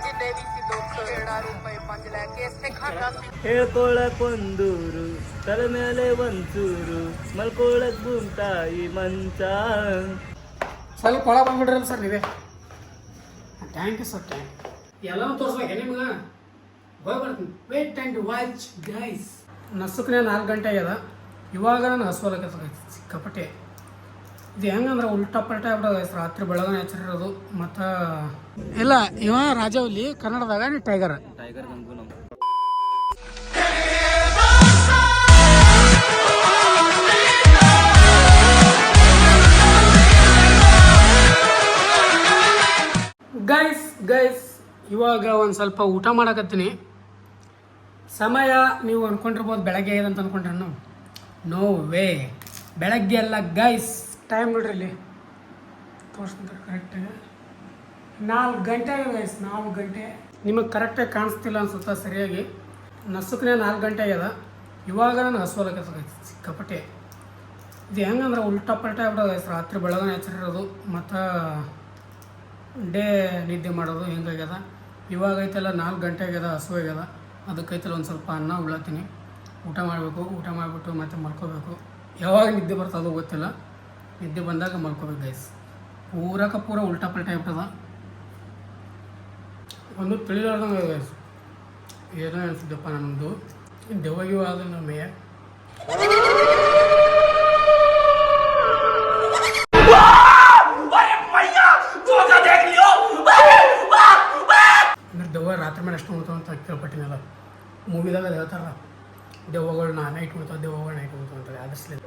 ਜਿੰਨੇ ਵੀ ਸੀ ਦੁੱਖ ਜਿਹੜਾ ਰੁਪਏ ਪੰਜ ਲੈ ਕੇ ਇੱਥੇ ਖਾਂਦਾ ਸੀ ಹೇಳ್ಕೊಳಕೊಂದೂರು ತಲೆ ಮೇಲೆ ಒಂಚೂರು ಮಲ್ಕೊಳಕ್ ಗುಂತಾಯಿ ಮಂಚ ಸ್ವಲ್ಪ ಒಳಗೆ ಬಂದ್ಬಿಡ್ರಲ್ಲ ಸರ್ ನೀವೇ ಥ್ಯಾಂಕ್ ಯು ಸರ್ ಥ್ಯಾಂಕ್ ಎಲ್ಲನೂ ತೋರಿಸ್ಬೇಕು ನಿಮ್ಗೆ ಹೋಗಿ ಬರ್ತೀನಿ ವೇಟ್ ಆ್ಯಂಡ್ ವಾಚ್ ಗೈಸ್ ನಸುಕನೇ ನಾಲ್ಕು ಗಂಟೆ ಆಗ್ಯದ ಇವಾಗ ನಾನು ಹಸುವಲಕ್ಕೆ ಸಿಕ್ಕಾಪಟ್ಟೆ ಇದು ಹೆಂಗಂದ್ರೆ ಉಲ್ಟಾ ಪಲ್ಟಾ ಆಗ್ಬಿಡೋದು ಹೆಸರು ರಾತ್ರಿ ಬೆಳಗ್ಗೆ ಹೆಚ್ಚಿರೋದು ಮತ್ತು ಇಲ್ಲ ಇವ ರಾಜವಲ್ಲಿ ಕನ್ನಡದಾಗ ನೀ ಟೈಗರ್. ಟೈಗರ್ ಗೈಸ್ ಗೈಸ್ ಇವಾಗ ಒಂದು ಸ್ವಲ್ಪ ಊಟ ಮಾಡಕತ್ತೀನಿ. ಸಮಯ ನೀವು ಅನ್ಕೊಂಡಿರ್ಬೋದು ಬೆಳಗ್ಗೆ ಆಗಿದೆ ಅಂತ ಅನ್ಕೊಂಡ್ರೆ ನೋ ವೇ ಬೆಳಗ್ಗೆ ಎಲ್ಲ ಗೈಸ್ ಟೈಮ್ ನೋಡ್ರಿ ಇಲ್ಲಿ ತೋರಿಸ್ತಾರೆ ಕರೆಕ್ಟಾಗಿ ನಾಲ್ಕು ಗಂಟೆ ಗೈಸ್ ನಾಲ್ಕು ಗಂಟೆ. ನಿಮಗೆ ಕರೆಕ್ಟಾಗಿ ಕಾಣಿಸ್ತಿಲ್ಲ ಅನ್ಸುತ್ತೆ ಸರಿಯಾಗಿ? ನಸುಕನೇ ನಾಲ್ಕು ಗಂಟೆ ಆಗ್ಯದ. ಇವಾಗ ನಾನು ಹಸುವಲಕ್ಕೆ ಸಿಕ್ಕಾಪಟ್ಟೆ. ಇದು ಹೆಂಗಂದ್ರೆ ಉಲ್ಟಾ ಪಲ್ಟಾ ಆಗ್ಬಿಡೋದು ಗೈಸ್ ರಾತ್ರಿ ಬೆಳಗ್ಗೆ ಹಚ್ಚಿರೋದು ಮತ್ತು ಡೇ ನಿದ್ದೆ ಮಾಡೋದು ಹೆಂಗಾಗ್ಯದ ಇವಾಗ ಐತೆಲ್ಲ ನಾಲ್ಕು ಗಂಟೆ ಆಗ್ಯದ, ಹಸು ಆಗ್ಯದ. ಅದಕ್ಕೈತಲ್ಲ ಒಂದು ಸ್ವಲ್ಪ ಅನ್ನ ಉಳ್ಳತ್ತೀನಿ ಊಟ ಮಾಡಬೇಕು, ಊಟ ಮಾಡಿಬಿಟ್ಟು ಮತ್ತೆ ಮಲ್ಕೋಬೇಕು. ಯಾವಾಗ ನಿದ್ದೆ ಬರ್ತದೋ ಗೊತ್ತಿಲ್ಲ. ನಿದ್ದೆ ಬಂದಾಗ ಮಲ್ಕೋಬೇಕು ಗೈಸ್ ಪೂರಕ ಪೂರ ಉಲ್ಟಾ ಪಲ್ಟಾ ಇರ್ತದ. ಒಂದು ತಿಳಿಲಾರ್ದಂಗೆ ಗೈಸ್ ಏನೋ ಅನ್ಸಿದ್ದಪ್ಪ ನಮ್ಮದು ದೆವ್ವಗಿ ಆದ ನಮಗೆ ದೆವ್ವ ರಾತ್ರಿ ಮೇಲೆ ಅಷ್ಟು ಉಣ್ತಾವ ಅಂತ ಕೇಳ್ಪಟ್ಟಿನಲ್ಲ ಮೂವಿದಾಗ ಅದು ಹೇಳ್ತಾರಲ್ಲ ದೆವ್ವಗಳು ನಾ ನೈಟ್ ಉಣ್ತಾವ ದೆವ್ವಗಳು ನೈಟ್ ಉಣ್ತಾವ ಅಂತಾರೆ ಆದರ್ಸ್ಲಿ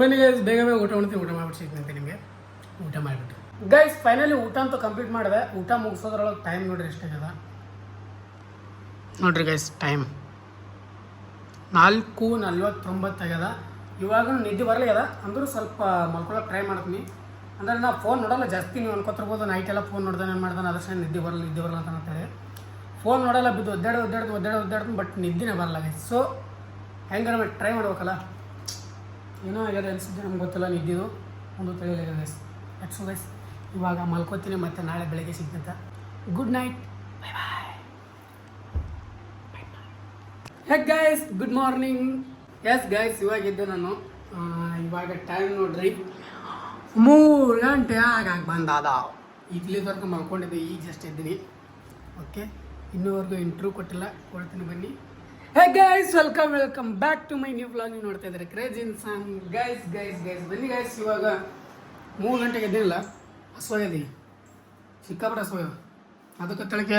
ಬನ್ನಿ ಗೈಸ್ ಬೇಗ ಬೇಗ ಊಟ ಉಣ್ತೀವಿ ಊಟ ಮಾಡ್ಬಿಟ್ಟು ನಿಮಗೆ. ಊಟ ಮಾಡಿಬಿಟ್ಟು. ಗೈಸ್ ಫೈನಲಿ ಊಟ ಅಂತೂ ಕಂಪ್ಲೀಟ್ ಮಾಡಿದೆ. ಊಟ ಮುಗಿಸೋದ್ರೊಳಗೆ ಟೈಮ್ ನೋಡ್ರಿ ಎಷ್ಟಾಗ್ಯದ ನೋಡ್ರಿ ಗೈಸ್ ಟೈಮ್ ನಾಲ್ಕು ನಲ್ವತ್ತೊಂಬತ್ತು ಆಗ್ಯದ ಇವಾಗ ನಿದ್ದೆ ಬರಲಾಗ್ಯದ ಅಂದರೂ ಸ್ವಲ್ಪ ಮಲ್ಕೊಳಕ್ಕೆ ಟ್ರೈ ಮಾಡ್ತೀನಿ. ಅಂದರೆ ನಾ ಫೋನ್ ನೋಡಲ್ಲ, ಜಾಸ್ತಿ ನೀವು ಅನ್ಕೋತಿರ್ಬೋದು. ನೈಟ್ ಎಲ್ಲ ಫೋನ್ ನೋಡ್ದೆ ಏನು ಮಾಡ್ದಾನೆ ಅದಷ್ಟೇ ನಿದ್ದೆ ಬರಲ್ಲ ನಿದ್ದೆ ಬರಲ್ಲ ಅಂತ ಅಂತೇಳಿ ಫೋನ್ ನೋಡಲ್ಲ, ಬಿದ್ದು ಒದ್ದಾಡಿ ಒದ್ದಾಡ್ದು, ಒದ್ದಾಡೋದು, ಒದ್ದಾಡ್ದು ಬಟ್ ನಿದ್ದೆನೇ ಬರಲ್ಲ ಸೊ ಹೆಂಗಾರ ಟ್ರೈ ಮಾಡ್ಬೇಕಲ್ಲ. ಏನೋ ಆಗಿದೆ ಅನಿಸುತ್ತೆ, ನಮ್ಗೆ ಗೊತ್ತಿಲ್ಲ, ನಿದ್ದಿದ್ದು. ಒಂದು ತಿಳಿಯಲ್ಲ ಗೈಸ್ ಗೈಸ್ ಇವಾಗ ಮಲ್ಕೋತೀನಿ, ಮತ್ತು ನಾಳೆ ಬೆಳಗ್ಗೆ ಸಿಗ್ತಂತ good night bye bye heck guys good morning yes guys ಇವಾಗಿದ್ದೆ ನಾನು ಇವಾಗ ಟೈಮ್ ನೋಡ್ರಿ. ಮೂರು ಗಂಟೆ ಆಗಾಗ ಬಂದಾದ. ಇಡ್ಲಿವರೆಗೂ ಮಲ್ಕೊಂಡಿದ್ದೆ, ಈಗ ಜಸ್ಟ್ ಇದ್ದೀನಿ ಓಕೆ ಇನ್ನೂವರೆಗೂ ಇಂಟ್ರ್ಯೂ ಕೊಟ್ಟಿಲ್ಲ. ಕೊಡ್ತೀನಿ ಬನ್ನಿ. Hey guys welcome welcome back to my new ನೀವು ನೋಡ್ತಾ ಇದ್ದಾರೆ? Craze song guys guys guys ಬನ್ನಿ ಗೈಸ್ ಇವಾಗ ಮೂರು ಗಂಟೆಗೆ ಎದ್ದಿಲ್ಲ ಹಸುವಾಗಿದೆ ಸಿಕ್ಕಾಪಟ್ಟೆ ಹಸುವಾಗ್ಯದ ಅದಕ್ಕೆ ತಳಕ್ಕೆ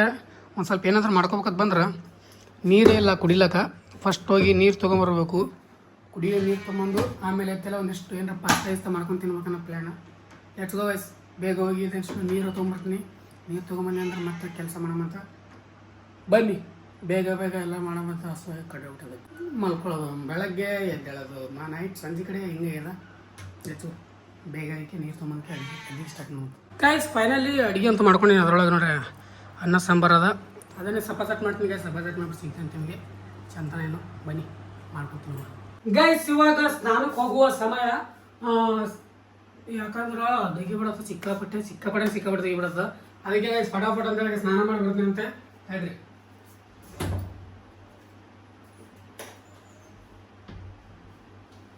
ಒಂದು ಸ್ವಲ್ಪ ಏನಾದರೂ ಮಾಡ್ಕೋಬೇಕಂತ ಬಂದ್ರೆ ನೀರೇ ಇಲ್ಲ, ಕುಡಿಲಕ್ಕ. ಫಸ್ಟ್ ಹೋಗಿ ನೀರು ತೊಗೊಂಬರ್ಬೇಕು. ಕುಡಿಯೋ ನೀರು ತೊಗೊಂಬಂದು ಆಮೇಲೆ ಎತ್ತೆಲ್ಲ ಒಂದಿಷ್ಟು ಏನಾರ ಪಾಸ್ತಾ ಇಸ್ತಾ ಮಾಡ್ಕೊಂಡು ತಿನ್ಬೇಕನ್ನೋ ಪ್ಲ್ಯಾನ್ ಲೆಟ್ಸ್ ಗೋ ವೈಸ್ ಬೇಗ ಹೋಗಿ ಇದಷ್ಟು ನೀರು ತೊಗೊಂಬರ್ತೀನಿ. ನೀರು ತೊಗೊಂಬನ್ನಿ ಅಂದ್ರೆ ಮತ್ತೆ ಕೆಲಸ ಮಾಡೋಣ ಅಂತ ಬನ್ನಿ. ಬೇಗ ಬೇಗ ಎಲ್ಲ ಮಾಡೋಮಂತ ಹಸು ಕಡೆ ಹುಟ್ಟೋದು ಮಲ್ಕೊಳ್ಳೋದು ಬೆಳಗ್ಗೆ ಎದ್ದೇಳೋದು ಮಾ ನೈಟ್ ಸಂಜೆ ಕಡೆ ಹಿಂಗೆ ಇದೆ ಹೆಚ್ಚು ಬೇಗ ಹಾಕಿ ನೀರು ತೊಗೊಂಬಂತ ಅಡಿಗೆ ಅಡಿಗೆ ಸ್ಟಾರ್ಟ್ ಮಾಡ್ತೀನಿ ಕಾಯ್ಸ್ ಫೈನಲಿ ಅಡುಗೆ ಅಂತ ಮಾಡ್ಕೊಂಡಿನಿ ಅದ್ರೊಳಗೆ ನೋಡ್ರಿ. ಅನ್ನ ಸಾಂಬಾರು ಅದ. ಅದನ್ನೇ ಸಪಾಸಟ್ ಮಾಡ್ತೀನಿ ಗೈಸ್ ಸಪಾಸಟ್ ಮಾಡ್ಬಿಟ್ಟು ಸಿಗ್ತೇನೆ ನಿಮಗೆ. ಚಂದನೇನು ಬನ್ನಿ ಮಾಡ್ಕೊತೀನಿ ಗೈಸ್ ಇವಾಗ ಸ್ನಾನಕ್ಕೆ ಹೋಗುವ ಸಮಯ ಯಾಕಂದ್ರೆ ದಗಿ ಬಿಡೋದು ಸಿಕ್ಕಾಪಟ್ಟೆ ಸಿಕ್ಕಾಪಟ್ಟೆ ಸಿಕ್ಕಾಪಟ್ಟೆ ಬಿಡತ್ತ ಅದಕ್ಕೆ ಗೈಸ್ ಫಟಾಫಟ್ ಅಂತ ಸ್ನಾನ ಮಾಡಿ ಬರ್ತೀನಿ ಅಂತ. ಹೇಳ್ರಿ.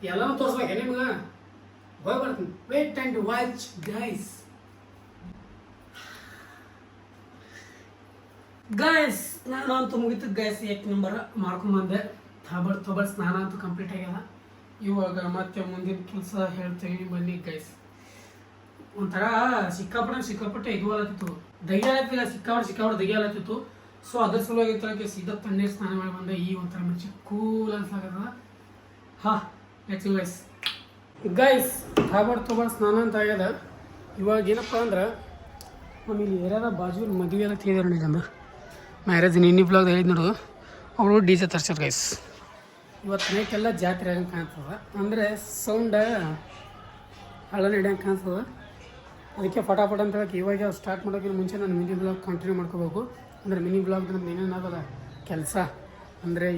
ಎಲ್ಲನೂ ತೋರಿಸ್ಬೇಕು ನಿಮ್ಗ? ಹೋಗಿ ಬರ್ತೀನಿ. Wait and watch guys guys ಸ್ನಾನ ಅಂತೂ ಮುಗಿತು. ಗೈಸ್ ಏಕ್ ನಂಬರ್ ಮಾಡ್ಕೊಂಬಂದೆ ಥಬಡ್ ಥಬಡ್ ಸ್ನಾನ ಅಂತೂ ಕಂಪ್ಲೀಟ್ ಆಗ್ಯದ. ಇವಾಗ ಮತ್ತೆ ಮುಂದಿನ ಕೆಲಸ ಹೇಳ್ತೀನಿ ಬನ್ನಿ ಗೈಸ್ ಒಂಥರ ಸಿಕ್ಕಾಪಟ್ಟೆ ಸಿಕ್ಕಾಪಟ್ಟೆ ಇದು ಅಲತ್ತಿತ್ತು ದಯ್ಯ ಆಗ್ತಿಲ್ಲ, ಸಿಕ್ಕಾಪಟ್ಟೆ ಸಿಕ್ಕಾಪಟ್ಟೆ ದಗಿಯಾಲತ್ತಿತ್ತು ಸೊ ಅದ್ರ ಸಲುವಾಗಿ ಸೀದಾ ತಣ್ಣೀರು ಸ್ನಾನ ಮಾಡಿ ಬಂದೆ. ಈ ಒಂಥರ ಮನುಷ್ಯ ಕೂಲ್ ಅನ್ಸಾಗದ ಹಾ. ಲೆಟ್ಸ್ ಗೈಸ್ ಗೈಸ್ ತೊಗೊಂಡು ಸ್ನಾನ ಅಂತ ಆಗ್ಯದ. ಇವಾಗ ಏನಪ್ಪ ಅಂದ್ರೆ ಆಮೇಲೆ ಇಲ್ಲಿ ಬಾಜು ಮದುವೆ ಎಲ್ಲ ತಿಳಿದಾರ ನಂದು ಮ್ಯಾರೇಜ್ ನಿನ್ನೆ ಬ್ಲಾಗ್ ಹೇಳಿದ್ ನೋಡು. ಅವಳು ಡಿ ಜೆ ತರ್ಸ್ಯಾರ ಗೈಸ್ ಇವತ್ತು ನೈಟೆಲ್ಲ ಜಾತ್ರೆ ಆಗಂಗೆ ಕಾಣ್ತದ. ಅಂದರೆ ಸೌಂಡ ಹಳ್ಳ ನಡೆಯಂಗೆ ಕಾಣ್ತದ. ಅದಕ್ಕೆ ಪಟಾಪಟ ಅಂತ ಹೇಳಕ್ಕೆ ಇವಾಗ ಸ್ಟಾರ್ಟ್ ಮಾಡೋಕ್ಕಿಂತ ಮುಂಚೆ ನಾನು ಮಿನಿ ಬ್ಲಾಗ್ ಕಂಟಿನ್ಯೂ ಮಾಡ್ಕೋಬೇಕು. ಅಂದರೆ ಮಿನಿ ಬ್ಲಾಗ್ ನಮ್ದು ಏನೇನಾಗಲ್ಲ ಕೆಲಸ. ಅಂದರೆ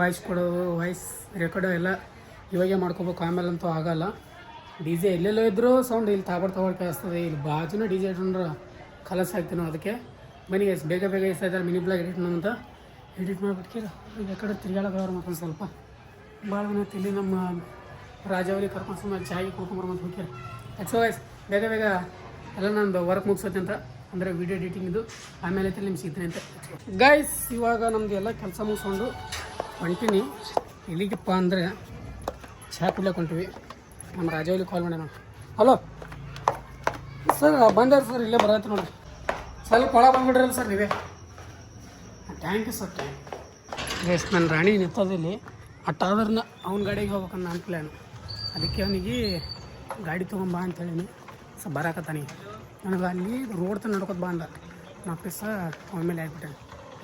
ವಾಯ್ಸ್ ಕೊಡೋದು ವಾಯ್ಸ್ ರೆಕಾರ್ಡು ಎಲ್ಲ ಇವಾಗೆ ಮಾಡ್ಕೋಬೇಕು, ಆಮೇಲೆ ಅಂತೂ ಆಗಲ್ಲ. ಡಿ ಜೆ ಎಲ್ಲೆಲ್ಲೋ ಇದ್ದರೂ ಸೌಂಡ್ ಇಲ್ಲಿ ತಾಬಡ್ ತಗೊಳ್ ಕೇಳಿಸ್ತದೆ. ಇಲ್ಲಿ ಬಾಜುನ ಡಿ ಜೆ ಇಟ್ಕೊಂಡ್ರೆ ಕಲಸ ಹಾಕ್ತೀನಿ ಅದಕ್ಕೆ. ಬನ್ನಿ ಗೈಸ್ ಬೇಗ ಬೇಗ ಇಷ್ಟ ಆಯ್ತಾರೆ ಮಿನಿ ಬ್ಲಾಗ್ ಎಡಿಟ್ ಅಂತ ಎಡಿಟ್ ಮಾಡಿಬಿಟ್ಕಿರ ಈಗ ಕಡೆ ತಿರ್ಗಾಡೋದವ್ರು ಮತ್ತೊಂದು ಸ್ವಲ್ಪ. ಭಾಳ ದಿನ ಇಲ್ಲಿ ನಮ್ಮ ರಾಜಾವಳಿ ಕರ್ಕೊಂಡು ಸುಮ್ಮನೆ ಚಾಯಿ ಕುಡ್ಕೊಂಬರ್ ಮತ್ತು ಹೋಗ್ಯಾರ. ಎಕ್ಸೋ ವೈಸ್ ಬೇಗ ಬೇಗ ಎಲ್ಲ ನಂದು ವರ್ಕ್ ಮುಗಿಸೋತೆ ಅಂತ. ಅಂದರೆ ವಿಡಿಯೋ ಎಡಿಟಿಂಗ್ ಇದು. ಆಮೇಲೆ ನಿಮ್ಗೆ ಸಿಗ್ತೀನಿ ಅಂತ. ಗೈಸ್ ಇವಾಗ ನಮ್ದು ಎಲ್ಲ ಕೆಲಸ ಮುಗಿಸ್ಕೊಂಡು ಹೊಂಟೀನಿ. ಎಲ್ಲಿಗಪ್ಪ ಅಂದರೆ ಚಹಾ ಕುಡ್ಲಕ್ಕೆ ನಮ್ಮ ರಾಜವಲ್ಲಿ ಕಾಲ್ ಮಾಡ್ಯಾನ ಹಲೋ ಸರ್ ಬಂದಾರ ಸರ್ ಇಲ್ಲೇ ಬರತ್ತೆ ನೋಡ್ರಿ. ಸ್ವಲ್ಪ ಕೊಳ ಬಂದ್ಬಿಡ್ರಲ್ಲ ಸರ್ ನೀವೇ. ಥ್ಯಾಂಕ್ ಯು ಸರ್ ಎಸ್ ನನ್ನ ರಾಣಿ ನಿಂತದಿಲ್ಲಿ ಅಟ್ಟಾದ್ರನ್ನ ಅವ್ನ ಗಾಡಿಗೆ ಹೋಗ್ಬೇಕನ್ನ ನನ್ನ ಪ್ಲ್ಯಾನು ಅದಕ್ಕೆ ಅವನಿಗೆ ಗಾಡಿ ತೊಗೊಂಬಾ ಅಂತ ಹೇಳೀನಿ. ಸೊ ಬರಾಕತ್ತಾನೆ. ನನಗೆ ಅಲ್ಲಿ ರೋಡ್ ತನಕ ನಡ್ಕೊತ ಬಾ ಅಂದ. ನಾ ಸರ್ ಅವನ ಮೇಲೆ ಆಗ್ಬಿಟ್ಟೆ.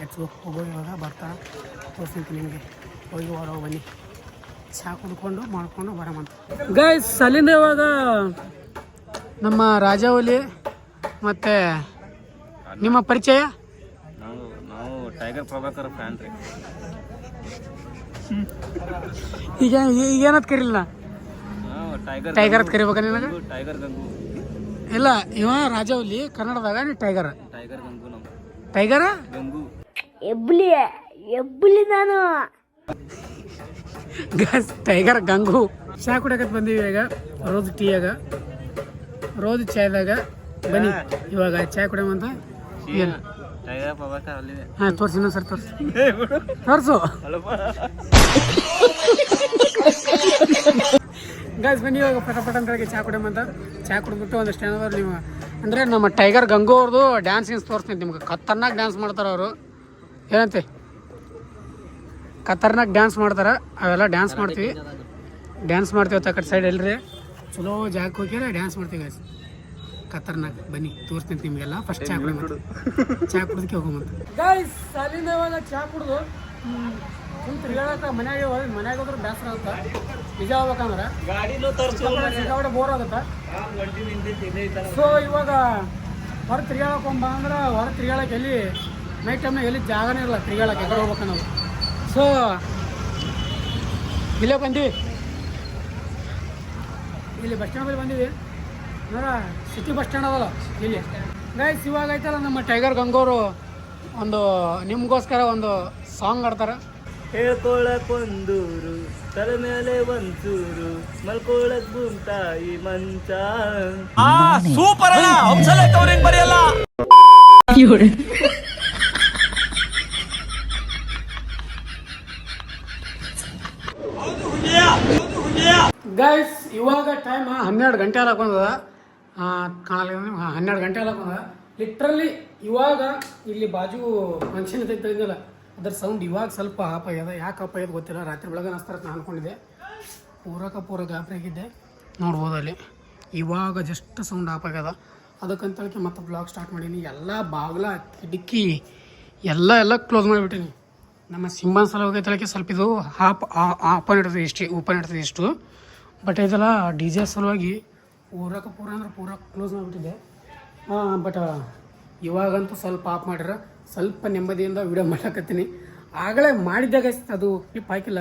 ಹೆಚ್ಚು ಹೋಗೋ ಇವಾಗ, ಬರ್ತಾ. ತೋರಿಸ್ತೀನಿ ನಿಮಗೆ. ಹೋಗಿ ಹೊರ ಬನ್ನಿ. ಚಹಾ ಕುಡ್ಕೊಂಡು ಮಾಡ್ಕೊಂಡು ಬರಮಂತ ಗೈಸ್ ಅಲ್ಲಿಂದ ಇವಾಗ ನಮ್ಮ ರಾಜಾವಲಿ ಮತ್ತು ನಿಮ್ಮ ಪರಿಚಯ? ನಾವು ನಾವು ಟೈಗರ್ ಪ್ರಭಾಕರ್ ಫ್ಯಾನ್ ರೀ. ಈಗ ಈಗೇನತ್ ಕರಿಲ್ಲ ಟೈಗರ್ ಟೈಗರ್ ಅಂತ ಕರಿಬೇಕ ನಿನಗೆ ಟೈಗರ್ ಗಂಗು. ಇಲ್ಲ ಇವ ರಾಜಾವಲಿ ಕನ್ನಡದಾಗ ನೀ ಟೈಗರ್ ಟೈಗರ್ ಗಂಗು ನಮ್ಮ ನಾನು ಗಂಗು. ಗಸ್ ಟೈಗರ್ ಗಂಗು ಚಹಾ ಕುಡಿಯಕತ್ ಬಂದೀವಿ ಈಗ ರೋಜ್ ಟೀಯಾಗ ರೋಜ್ ಚಾಯ್ದಾಗ ಬನ್ನಿ. ಇವಾಗ ಚಹಾ ಕುಡಿಯಮಂತ ಏನು? ಹಾಂ ತೋರ್ಸಿ ಇನ್ನೊಂದು ಸರ್ ತೋರ್ಸಿ. ತೋರ್ಸು. ಗಾಯ್ಸ್ ಬನ್ನಿ ಇವಾಗ ಪಟ ಪಟ ಅಂತ ಚಹಾ ಕುಡಿಯಮಂತ ಚಹಾ ಕುಡಿದ್ಬಿಟ್ಟು ಒಂದಷ್ಟು ಏನಾದ್ರು ನೀವು. ಅಂದರೆ ನಮ್ಮ ಟೈಗರ್ ಗಂಗು ಅವ್ರದ್ದು ಡ್ಯಾನ್ಸ್ ಇನ್ಸ್ ತೋರಿಸ್ತೀನಿ ನಿಮ್ಗೆ ಕತ್ತನ್ನಾಗಿ ಡ್ಯಾನ್ಸ್ ಮಾಡ್ತಾರೆ ಅವರು. ಏನಂತೆ? ಖತರ್ನಾಕ್ ಡ್ಯಾನ್ಸ್ ಮಾಡ್ತಾರೆ. ಅವೆಲ್ಲ ಡ್ಯಾನ್ಸ್ ಮಾಡ್ತೀವಿ. ಡ್ಯಾನ್ಸ್ ಮಾಡ್ತೀವಿ ಆ ಕಡೆ ಸೈಡ್ ಎಲ್ರಿ. ಚಲೋ ಜಾಗಕ್ಕೆ ಹೋಗ್ಯಾರ ಡ್ಯಾನ್ಸ್ ಮಾಡ್ತೀವಿ ಗಾಯ್ಸ್ ಖತರ್ನಾಕ್ ಬನ್ನಿ ತೋರಿಸ್ತೀನಿ ನಿಮಗೆಲ್ಲ. ಫಸ್ಟ್ ಚಾ ಕುಡಿದು ಚಾ ಕುಡ್ದಕ್ಕೆ ಹೋಗೋಮಂತ ಗಾಯ್ಸ್ ಅಲ್ಲಿಂದ ಇವಾಗ ಚಾ ಕುಡಿದು ಸುಮ್ ತಿರ್ಗಾಡಕ ಮನ್ಯಾಗ ಹೋಗಿ ಮನ್ಯಾಗ ಹೋದ್ರೆ ಬೇಸರ ಆಗುತ್ತೆ. ನಿಜ ಹೋಗ್ಬೇಕಂದ್ರೆ ಬೋರ್ ಆಗುತ್ತೆ. ಸೊ ಇವಾಗ ಹೊರ ತಿರ್ಗಾಡಕ್ಕೆ ಹೋಗ್ಬ ಅಂದ್ರೆ ಹೊರ ತಿರ್ಗಾಡಕ್ಕೆ ಎಲ್ಲಿ ನೈಟ್ ಟೈಮ್ನಾಗ ಎಲ್ಲಿ ಜಾಗನೇ ಇರಲ್ಲ ತಿರ್ಗಾಳಕ್ಕೆ ಎಕಡೆ ಹೋಗ್ಬೇಕು ನಾವು ಸೊ ಇಲ್ಲೇ ಬಂದೀವಿ. ಇಲ್ಲಿ ಬಸ್ ಸ್ಟ್ಯಾಂಡ್ ಬಳಿ ಬಂದೀವಿ ನೋಡ ಸಿಟಿ ಬಸ್ ಸ್ಟ್ಯಾಂಡ್ ಅದಲ್ಲ ಇಲ್ಲಿ. ಗೈಸ್ ಇವಾಗ ಐತಲ್ಲ ನಮ್ಮ ಟೈಗರ್ ಗಂಗೋರು ಒಂದು ನಿಮಗೋಸ್ಕರ ಒಂದು ಸಾಂಗ್ ಆಡ್ತಾರೆ ಹೇಳ್ಕೊಳಕ್ ಒಂದೂರು ತಲೆ ಮೇಲೆ ಒಂಚೂರು ಮಲ್ಕೊಳಕ್ ಗುಂತಾಯಿ ಮಂಚ. ಗೈಸ್ ಇವಾಗ ಟೈಮ್ ಹನ್ನೆರಡು ಗಂಟೆ ಹಾಕೊಂಡದ ಕಾಣಲ್ಲ ಹನ್ನೆರಡು ಗಂಟೆ ಹಾಕೊಂಡದ ಲಿಟ್ರಲಿ ಇವಾಗ ಇಲ್ಲಿ ಬಾಜು ಫಂಕ್ಷನ್ ತಿಳಿದಿಲ್ಲ. ಅದ್ರ ಸೌಂಡ್ ಇವಾಗ ಸ್ವಲ್ಪ ಆಪ್ ಆಗ್ಯದ. ಯಾಕೆ ಆಪ್ ಗೊತ್ತಿಲ್ಲ. ರಾತ್ರಿ ಬೆಳಗ್ಗೆ ನಸ್ತಾರ ನಾನು ಅನ್ಕೊಂಡಿದ್ದೆ. ಪೂರಕ ಪೂರ ಗಾಬರಿ ಆಗಿದ್ದೆ. ನೋಡ್ಬೋದು ಅಲ್ಲಿ. ಇವಾಗ ಜಸ್ಟ್ ಸೌಂಡ್ ಆಪ್ ಆಗ್ಯದ. ಮತ್ತೆ ಬ್ಲಾಗ್ ಸ್ಟಾರ್ಟ್ ಮಾಡೀನಿ. ಎಲ್ಲ ಬಾಗ್ಲ, ಕಿಟಕಿ, ಎಲ್ಲ ಎಲ್ಲ ಕ್ಲೋಸ್ ಮಾಡಿಬಿಟ್ಟೀನಿ. ನಮ್ಮ ಸಿಂಬನ್ ಸಲ ಹೋಗೈತೆ ಸ್ವಲ್ಪ ಇದು ಹಾಪ್ ಓಪನ್ ಇಡ್ತದೆ ಇಷ್ಟು ಓಪನ್ ಇಡ್ತದೆ ಇಷ್ಟು. ಬಟ್ ಇದೆಲ್ಲ ಡಿ ಜೆ ಸಲುವಾಗಿ ಪೂರಕ ಪೂರ ಅಂದ್ರೆ ಪೂರ ಕ್ಲೋಸ್ ಮಾಡಿಬಿಟ್ಟಿದೆ ಬಟ್ ಇವಾಗಂತೂ ಸ್ವಲ್ಪ ಆಫ್ ಮಾಡಿರ, ಸ್ವಲ್ಪ ನೆಮ್ಮದಿಯಿಂದ ವಿಡಿಯೋ ಮಾಡಕತ್ತೀನಿ ಆಗಲೇ ಮಾಡಿದ್ದಾಗ ಅದು ಕ್ಲಿಪ್ ಹಾಕಿಲ್ಲ.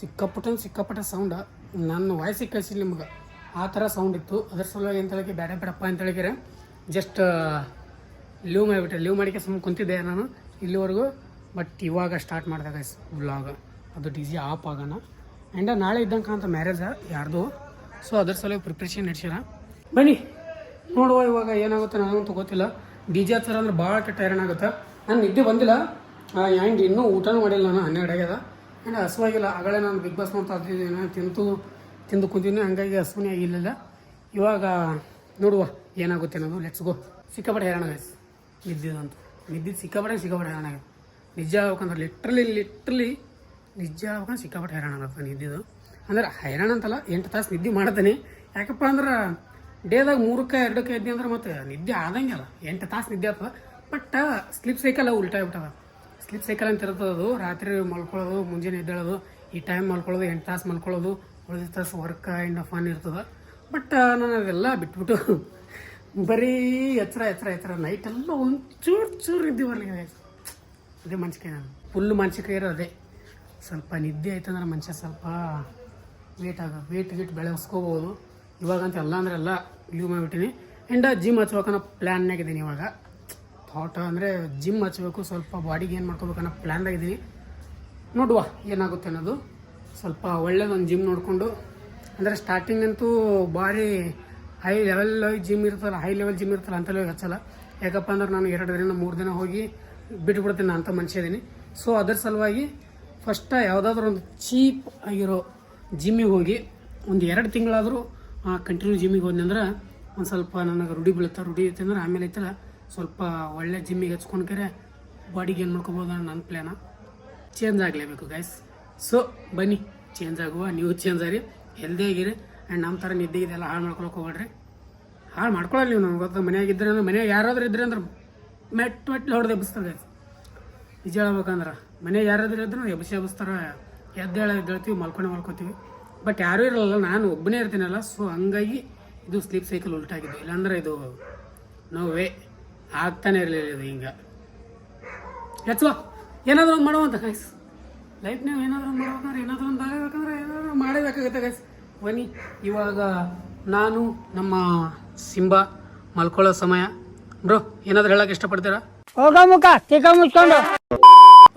ಸಿಕ್ಕಾಪಟ್ಟೆ ಸಿಕ್ಕಾಪಟ್ಟೆ ಸೌಂಡ ನನ್ನ ವಾಯ್ಸ್ ಕಳಿಸಿಲ್ಲ ನಿಮ್ಗೆ. ಆ ಥರ ಸೌಂಡ್ ಇತ್ತು. ಅದ್ರ ಸಲುವಾಗಿ ಅಂತ ಹೇಳಿ ಬೇಡ ಬೇಡಪ್ಪ ಅಂತ ಹೇಳಿದ್ರೆ ಜಸ್ಟ್ ಲೀವ್ ಮಾಡಿಬಿಟ್ಟೆ. ಲೀವ್ ಮಾಡಿಕೆ ಸುಮ್ಮನೆ ಕುಂತಿದ್ದೆ ನಾನು ಇಲ್ಲಿವರೆಗೂ. ಬಟ್ ಇವಾಗ ಸ್ಟಾರ್ಟ್ ಮಾಡಿದಾಗ ಬ್ಲಾಗ್ ಅದು ಡಿ ಜಿ ಆಫ್ ಆಗೋಣ. ಆ್ಯಂಡ್ ನಾಳೆ ಇದ್ದಂಗೆ ಅಂತ ಮ್ಯಾರೇಜ ಯಾರ್ದು? ಸೊ ಅದ್ರ ಸಲುವಾಗಿ ಪ್ರಿಪ್ರೇಷನ್ ನಡೆಸ್ಯಾರ ಬನ್ನಿ. ನೋಡುವ ಇವಾಗ ಏನಾಗುತ್ತೆ ನನಗಂತೂ ಗೊತ್ತಿಲ್ಲ. ಡಿ ಜೆ ಹಚ್ಚಾರ ಅಂದ್ರೆ ಭಾಳ ಹೈರಾಣ ಆಗುತ್ತೆ ನಾನು ನಿದ್ದೆ ಬಂದಿಲ್ಲ. ಆ್ಯಂಡ್ ಇನ್ನೂ ಊಟನೂ ಮಾಡಿಲ್ಲ ನಾನು. ಹನ್ನೆರಡು ಆಗ್ಯದ. ಆ್ಯಂಡ್ ಹಸುವಾಗಿಲ್ಲ ಆಗಲೇ ನಾನು ಬಿಗ್ ಬಾಸ್ ನೋಡ್ತಾ ಇದ್ದೀನಿ ತಿಂತು ತಿಂದು ಕುಂತೀನಿ ಹಂಗಾಗಿ ಹಸುನೇ ಆಗಿಲ್ಲ ಇವಾಗ ನೋಡುವ ಏನಾಗುತ್ತೆ ಅನ್ನೋದು. ಲೆಟ್ಸ್ ಗೋ ಹೈರಾಣ ಗೈಸ್ ನಿದ್ದಿದಂತೂ. ನಿದ್ದಿದ್ದು ಸಿಕ್ಕಾಪಟ್ಟೆ ಸಿಕ್ಕಾಪಟ್ಟೆ ಹೈರಾಣ ಆಗಿದೆ. ನಿಜ ಆಗ್ಬೇಕಂದ್ರೆ ಲಿಟ್ರಲಿ ಲಿಟ್ರಲಿ ನಿಜ ಹೇಳ್ಬೇಕಂದ್ರೆ ಸಿಕ್ಕಾಪಟ್ಟೆ ಹೈರಾಣ ಆಗುತ್ತೆ ನಿದ್ದಿದ್ದು ಅಂದ್ರೆ ಹೈರಾಣ ಅಂತಲ್ಲ, ಎಂಟು ತಾಸು ನಿದ್ದೆ ಮಾಡ್ತೀನಿ. ಯಾಕಪ್ಪ ಅಂದ್ರೆ ಡೇದಾಗ ಮೂರಕ್ಕೆ, ಎರಡಕ್ಕೆ ಎದ್ದಿ ಅಂದ್ರೆ ಮತ್ತೆ ನಿದ್ದೆ ಆದಂಗಿಲ್ಲ ಎಂಟು ತಾಸು ನಿದ್ದೆ ಆಗ್ತದೆ. ಬಟ್ ಸ್ಲಿಪ್ ಸೈಕಲ್ ಉಲ್ಟಾ ಆಗ್ಬಿಟ್ಟದ. ಸ್ಲಿಪ್ ಸೈಕಲ್ ಅಂತ ಇರ್ತದೆ ಅದು. ರಾತ್ರಿ ಮಲ್ಕೊಳ್ಳೋದು, ಮುಂಜಾನೆ ಎದ್ದೇಳೋದು, ಈ ಟೈಮ್ ಮಲ್ಕೊಳ್ಳೋದು, ಎಂಟು ತಾಸು ಮಲ್ಕೊಳ್ಳೋದು ಉಳಿದ ತಾಸು ವರ್ಕ್ ಆ್ಯಂಡ್ ಫನ್ ಇರ್ತದೆ. ಬಟ್ ನಾನು ಅದೆಲ್ಲ ಬಿಟ್ಬಿಟ್ಟು ಬರೀ ಎಚ್ಚರ ಎಚ್ಚರ ಎಚ್ಚರ ನೈಟೆಲ್ಲ ಒಂಚೂರು, ಚೂರು ನಿದ್ದೆ ಬರಲಿ ಅದೇ ಮನ್ಸಿಗೆ ನಾನು. ಫುಲ್ ಮನ್ಸಿಕೆ ಇರೋ ಅದೇ ಸ್ವಲ್ಪ ನಿದ್ದೆ ಆಯ್ತಂದ್ರೆ ಮನುಷ್ಯ ಸ್ವಲ್ಪ ವೇಟ್ ಆಗ ವೇಟ್ ಗೀಟ್ ಬೆಳೆಸ್ಕೋಬೋದು ಇವಾಗಂತ ಎಲ್ಲ ಅಂದರೆ ಎಲ್ಲ ಲೀವ್ ಮಾಡಿಬಿಟ್ಟಿನಿ. ಆ್ಯಂಡ್ ಜಿಮ್ ಹಚ್ಬೇಕನ್ನೋ ಪ್ಲ್ಯಾನ್ನಾಗಿದ್ದೀನಿ ಇವಾಗ. ಥಾಟ್ ಅಂದರೆ ಜಿಮ್ ಹಚ್ಬೇಕು, ಸ್ವಲ್ಪ ಬಾಡಿಗೆ ಏನು ಮಾಡ್ಕೋಬೇಕು ಅನ್ನೋ ಪ್ಲ್ಯಾನ್ದಾಗಿದ್ದೀನಿ ನೋಡುವ ಏನಾಗುತ್ತೆ ಅನ್ನೋದು. ಸ್ವಲ್ಪ ಒಳ್ಳೇದೊಂದು ಜಿಮ್ ನೋಡಿಕೊಂಡು. ಅಂದರೆ ಸ್ಟಾರ್ಟಿಂಗ್ ಅಂತೂ ಭಾರಿ ಹೈ ಲೆವೆಲ್ ಜಿಮ್ ಇರ್ತಲ್ಲ ಹೈ ಲೆವೆಲ್ ಜಿಮ್ ಇರ್ತಲ್ಲ ಅಂತ ಹಚ್ಚಲ್ಲ. ಯಾಕಪ್ಪ ಅಂದ್ರೆ ನಾನು ಎರಡು ದಿನ, ಮೂರು ದಿನ ಹೋಗಿ ಬಿಟ್ಬಿಡ್ತೀನಿ ಅಂತ ಮನುಷ್ಯ ಇದ್ದೀನಿ ಸೊ ಅದರ ಸಲುವಾಗಿ ಫಸ್ಟ ಯಾವುದಾದ್ರೂ ಒಂದು ಚೀಪ್ ಆಗಿರೋ ಜಿಮ್ಮಿಗೆ ಹೋಗಿ ಒಂದು ಎರಡು ತಿಂಗಳಾದರೂ ಕಂಟಿನ್ಯೂ ಜಿಮ್ಮಿಗೆ ಹೋದ್ನಿ ಅಂದ್ರೆ ಒಂದು ಸ್ವಲ್ಪ ನನಗೆ ರೂಢಿ ಬೀಳುತ್ತೆ, ರೂಢಿ ಐತೆ ಅಂದ್ರೆ ಆಮೇಲೆ ಐತಲ್ಲ ಸ್ವಲ್ಪ ಒಳ್ಳೆ ಜಿಮ್ಮಿಗೆ ಹಚ್ಕೊಂಡ್ಕರೆ ಬಾಡಿಗೆ ಏನು ಮಾಡ್ಕೋಬೋದು ಅನ್ನೋ ನನ್ನ ಪ್ಲ್ಯಾನ ಚೇಂಜ್ ಆಗಲೇಬೇಕು ಗೈಸ್ ಸೊ ಬನ್ನಿ. ಚೇಂಜ್ ಆಗುವ, ನೀವು ಚೇಂಜ್ ಆಗಿರಿ ಹೆಲ್ದಿ ಆಗಿರಿ. ಆ್ಯಂಡ್ ನಮ್ಮ ಥರ ನಿದ್ದೆ ಇದೆಲ್ಲ ಹಾಳು ಮಾಡ್ಕೊಳಕ್ಕೆ ಹೋಗ್ಬೇಡ್ರಿ. ಹಾಳು ಮಾಡ್ಕೊಳ್ಳಲ್ಲ ನೀವು ನಮ್ಗೆ ಗೊತ್ತಾ ಮನೆಯಾಗಿದ್ದರೆ ಅಂದ್ರೆ ಮನೆಯಾಗ ಯಾರಾದ್ರೂ ಇದ್ರೆ ಅಂದ್ರೆ ಮೆಟ್ ಮೆಟ್ಲು ಹೊಡೆದು ಎಬ್ಬಿಸ್ತಾರೆ ಗೈಸ್ ನಿಜ ಹೇಳ್ಬೇಕಂದ್ರೆ ಮನೆ ಯಾರಾದ್ರೂ ಇದ್ರು ಎಬ್ಸಿ ಎಬ್ಸ್ತಾರ ಎದ್ದೇಳ ಎದ್ದೇಳ್ತೀವಿ, ಮಲ್ಕೊಂಡೆ ಮಲ್ಕೋತೀವಿ. ಬಟ್ ಯಾರೂ ಇರಲ್ಲ, ನಾನು ಒಬ್ಬನೇ ಇರ್ತೀನಲ್ಲ ಸೊ ಹಂಗಾಗಿ ಇದು ಸ್ಲೀಪ್ ಸೈಕಲ್ ಉಲ್ಟಾಗಿದ್ದು ಇಲ್ಲಾಂದ್ರೆ ಇದು ನೋವೇ ಆಗ್ತಾನೆ ಇರಲಿಲ್ಲ ಇದು ಹಿಂಗೆ. ಹೆಚ್ಚುವ ಏನಾದರೂ ಒಂದು ಮಾಡುವಂತ ಗೈಸ್ ನೀವು ಏನಾದರೂ ಒಂದು ಮಾಡ್ಬೇಕಂದ್ರೆ, ಏನಾದರೂ ಒಂದು ಆಗಬೇಕಂದ್ರೆ ಏನಾದರೂ ಮಾಡಬೇಕಾಗುತ್ತೆ ಗೈಸ್ ಬನ್ನಿ, ಇವಾಗ ನಾನು ನಮ್ಮ ಸಿಂಬಾ ಮಲ್ಕೊಳ್ಳೋ ಸಮಯ. ಬ್ರೋ ಏನಾದರೂ ಹೇಳಕ್ಕೆ ಇಷ್ಟಪಡ್ತೀರಾ?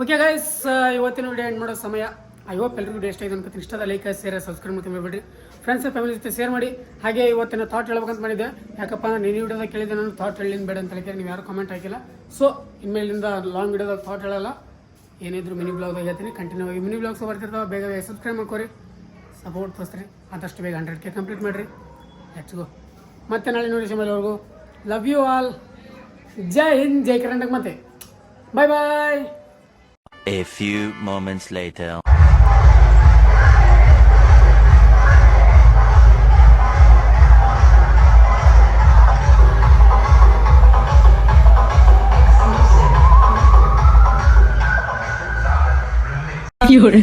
ಓಕೆ ಗೈಸ್ ಇವತ್ತಿನ ವಿಡಿಯೋ ಎಂಡ್ ಮಾಡೋ ಸಮಯ. ಐ ಹೋಪ್ ಎಲ್ರಿಗೂ ವಿಡಿಯೋ ಇಷ್ಟ ಆಗಿದೆ ಅನ್ಕೋತೀನಿ. ಇಷ್ಟದ ಲೈಕ್ ಶೇರ್ ಸಬ್ಸ್ಕ್ರೈಬ್ ಮಾಡ್ತೀನಿ ಬಿಡ್ರಿ ಫ್ರೆಂಡ್ಸ್ ಫ್ಯಾಮಿಲಿ ಜೊತೆ ಶೇರ್ ಮಾಡಿ. ಹಾಗೆ ಇವತ್ತಿನ ಥಾಟ್ ಹೇಳ್ಬೇಕಂತ ಮಾಡಿದ್ದೆ. ಯಾಕಪ್ಪ ನಾನು ನಿನ್ನ ವಿಡಿಯೋದಾಗ ಕೇಳಿದೆ ನಾನು ಥಾಟ್ ಹೇಳಿನ ಬೇಡ ಅಂತ ಹೇಳಿದ್ರೆ ನೀವು ಯಾರು ಕಾಮೆಂಟ್ ಹಾಕಿಲ್ಲ. ಸೊ ಇನ್ಮೇಲಿಂದ ಲಾಂಗ್ ವಿಡಿಯೋದಾಗ ಥಾಟ್ ಹೇಳಲ್ಲ. ಏನಿದ್ರು ಮಿನಿ ಬ್ಲಾಗ್ ಹೇಳ್ತೀನಿ. ಕಂಟಿನ್ಯೂ ಆಗಿ ಮಿನಿ ಬ್ಲಾಗ್ಸ್ ಬರ್ತಿರ್ತಾವೆ. ಬೇಗ ಬೇಗ ಸಬ್ಸ್ಕ್ರೈಬ್ ಮಾಡ್ಕೊರಿ. ಸಪೋರ್ಟ್ ತೋರಿಸ್ರಿ. ಆದಷ್ಟು ಬೇಗ ಹಂಡ್ರೆಡ್ ಕೆ ಕಂಪ್ಲೀಟ್ ಮಾಡಿರಿ. ಲೆಟ್ಸ್ ಗೋ ಮತ್ತೆ ನಾಳೆ ನೋಡಿ ಸಮಯದವರೆಗೂ love you all Jai Hind Jai Karnataka ಮತ್ತೆ bye bye A few moments later. ಅಷ್ಟೇ